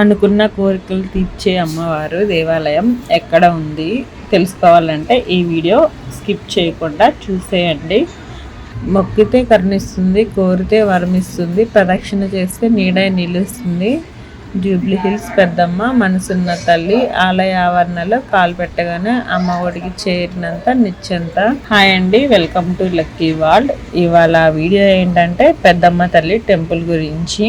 అనుకున్న కోరికలు తీర్చే అమ్మవారు దేవాలయం ఎక్కడ ఉంది తెలుసుకోవాలంటే ఈ వీడియో స్కిప్ చేయకుండా చూసేయండి. మొక్కితే కరుణిస్తుంది కోరితే వరమిస్తుంది ప్రదక్షిణ చేస్తే నీడై నిలుస్తుంది. జూబ్లీ హిల్స్ పెద్దమ్మ మనసున్న తల్లి ఆలయ ఆవరణలో కాలు పెట్టగానే అమ్మ ఒడికి చేరినంత నిత్యంత హాయ్ అండి వెల్కమ్ టు లక్కీ వరల్డ్ ఇవాళ వీడియో ఏంటంటే పెద్దమ్మ తల్లి టెంపుల్ గురించి.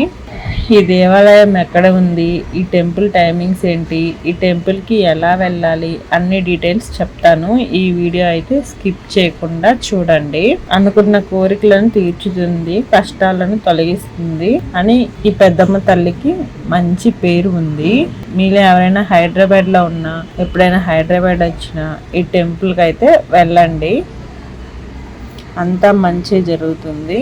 ఈ దేవాలయం ఎక్కడ ఉంది? ఈ టెంపుల్ టైమింగ్స్ ఏంటి? ఈ టెంపుల్కి ఎలా వెళ్ళాలి? అన్ని డీటెయిల్స్ చెప్తాను. ఈ వీడియో అయితే స్కిప్ చేయకుండా చూడండి. అనుకున్న కోరికలను తీర్చుతుంది కష్టాలను తొలగిస్తుంది అని ఈ పెద్దమ్మ తల్లికి మంచి పేరు ఉంది. మీలో ఎవరైనా హైదరాబాద్లో ఉన్నా ఎప్పుడైనా హైదరాబాద్ వచ్చినా ఈ టెంపుల్కి అయితే వెళ్ళండి. అంతా మంచి జరుగుతుంది.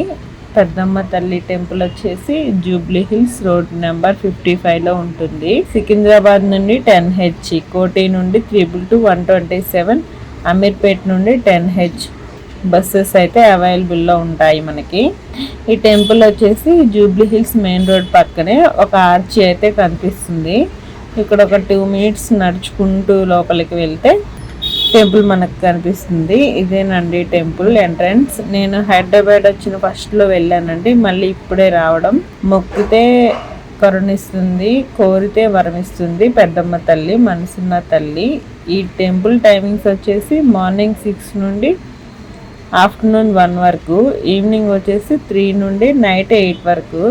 పెద్దమ్మ తల్లి టెంపుల్ వచ్చేసి Jubilee Hills road number fifty ఫైవ్లో ఉంటుంది. సికింద్రాబాద్ నుండి టెన్ హెచ్ కోటి నుండి triple two one twenty seven Ameerpet నుండి టెన్ హెచ్ బస్సెస్ అయితే అవైలబుల్లో ఉంటాయి మనకి. ఈ టెంపుల్ వచ్చేసి జూబ్లీ హిల్స్ మెయిన్ రోడ్ పక్కనే ఒక ఆర్చి అయితే కనిపిస్తుంది. ఇక్కడ ఒక టూ మినిట్స్ నడుచుకుంటూ లోపలికి వెళ్తే టెంపుల్ మనకు కనిపిస్తుంది. ఇదేనండి టెంపుల్ ఎంట్రన్స్. నేను హైదరాబాద్ వచ్చిన ఫస్ట్లో వెళ్ళానండి. మళ్ళీ ఇప్పుడే రావడం. మొక్కితే కరుణిస్తుంది కోరితే వరమిస్తుంది పెద్దమ్మ తల్లి మనసున్న తల్లి. ఈ టెంపుల్ టైమింగ్స్ వచ్చేసి మార్నింగ్ సిక్స్ నుండి ఆఫ్టర్నూన్ వన్ వరకు. ఈవినింగ్ వచ్చేసి త్రీ నుండి నైట్ ఎయిట్ వరకు.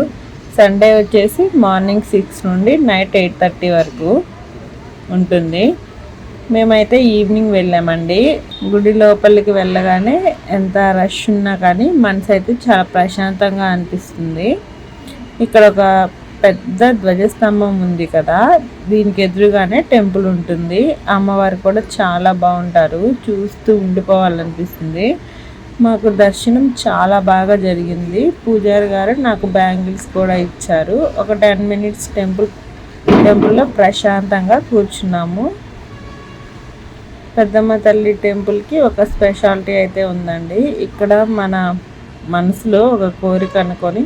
సండే వచ్చేసి మార్నింగ్ సిక్స్ నుండి నైట్ ఎయిట్ థర్టీ వరకు ఉంటుంది. మేమైతే ఈవినింగ్ వెళ్ళామండి. గుడి లోపలికి వెళ్ళగానే ఎంత రష్ ఉన్నా కానీ మనసు అయితే చాలా ప్రశాంతంగా అనిపిస్తుంది. ఇక్కడ ఒక పెద్ద ధ్వజస్తంభం ఉంది కదా దీనికి ఎదురుగానే టెంపుల్ ఉంటుంది. అమ్మవారు కూడా చాలా బాగుంటారు. చూస్తూ ఉండిపోవాలనిపిస్తుంది. మాకు దర్శనం చాలా బాగా జరిగింది. పూజారి గారు నాకు బ్యాంగిల్స్ కూడా ఇచ్చారు. ఒక టెన్ మినిట్స్ టెంపుల్ టెంపుల్లో ప్రశాంతంగా కూర్చున్నాము. పెద్దమ్మ తల్లి టెంపుల్కి ఒక స్పెషాలిటీ అయితే ఉందండి. ఇక్కడ మన మనసులో ఒక కోరిక అనుకొని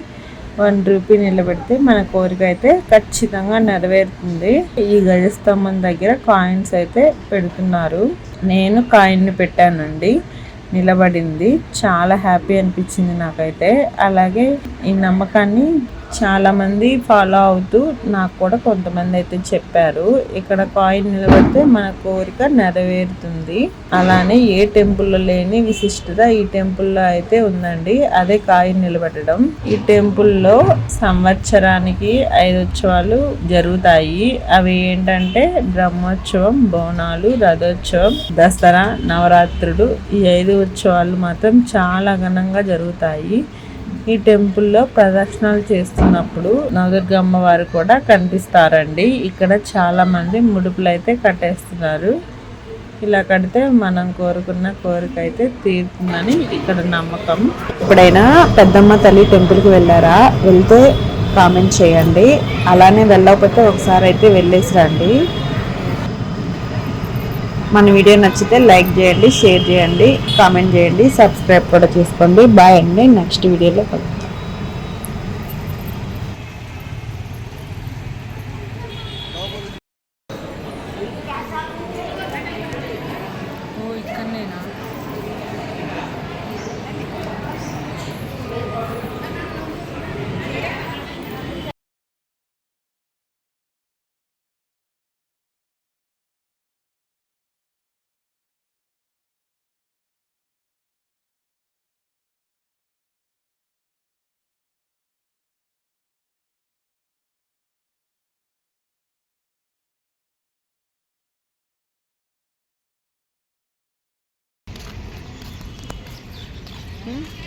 వన్ రూపీ నిలబెడితే మన కోరిక అయితే ఖచ్చితంగా నెరవేరుతుంది. ఈ గజస్తంభం దగ్గర కాయిన్స్ అయితే పెడుతున్నారు. నేను కాయిన్ని పెట్టానండి. నిలబడింది. చాలా హ్యాపీ అనిపించింది నాకైతే. అలాగే ఈ నమ్మకాన్ని చాలామంది ఫాలో అవుతూ నాకు కూడా కొంతమంది అయితే చెప్పారు. ఇక్కడ కాయిన్ నిలబడితే మన కోరిక నెరవేరుతుంది. అలానే ఏ టెంపుల్లో లేని విశిష్టత ఈ టెంపుల్లో అయితే ఉందండి. అదే కాయిన్ నిలబెట్టడం. ఈ టెంపుల్లో సంవత్సరానికి ఐదు ఉత్సవాలు జరుగుతాయి. అవి ఏంటంటే బ్రహ్మోత్సవం బోనాలు రథోత్సవం దసరా నవరాత్రులు ఈ ఐదు ఉత్సవాలు మాత్రం చాలా ఘనంగా జరుగుతాయి. ఈ టెంపుల్లో ప్రదక్షిణాలు చేస్తున్నప్పుడు నవదుర్గ అమ్మవారు కూడా కనిపిస్తారండి. ఇక్కడ చాలా మంది ముడుపులు అయితే కట్టేస్తున్నారు. ఇలా కడితే మనం కోరుకున్న కోరిక అయితే తీరుతుందని ఇక్కడ నమ్మకం. ఎప్పుడైనా పెద్దమ్మ తల్లి టెంపుల్కి వెళ్ళారా? వెళ్తే కామెంట్ చేయండి. అలానే వెళ్ళకపోతే ఒకసారి అయితే వెళ్ళేసి రండి. మన వీడియో నచ్చితే లైక్ చేయండి షేర్ చేయండి కామెంట్ చేయండి సబ్స్క్రైబ్ కూడా చేసుకోండి. బాయ్ అండి. నెక్స్ట్ వీడియోలో కలుగుతాం Hmm?